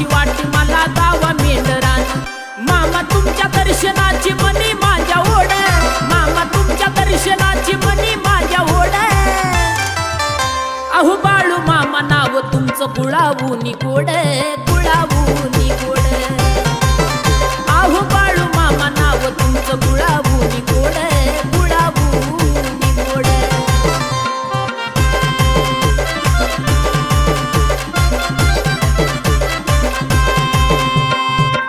अशी वाटी मला दावा मेंढरान मामा तुमच्या दर्शनाची मनी माझ्या ओढ. मामा तुमच्या दर्शनाची मनी माझ्या ओढ. अहो बाळू मामा नाव तुमचं गुळावून गोड. गुळावू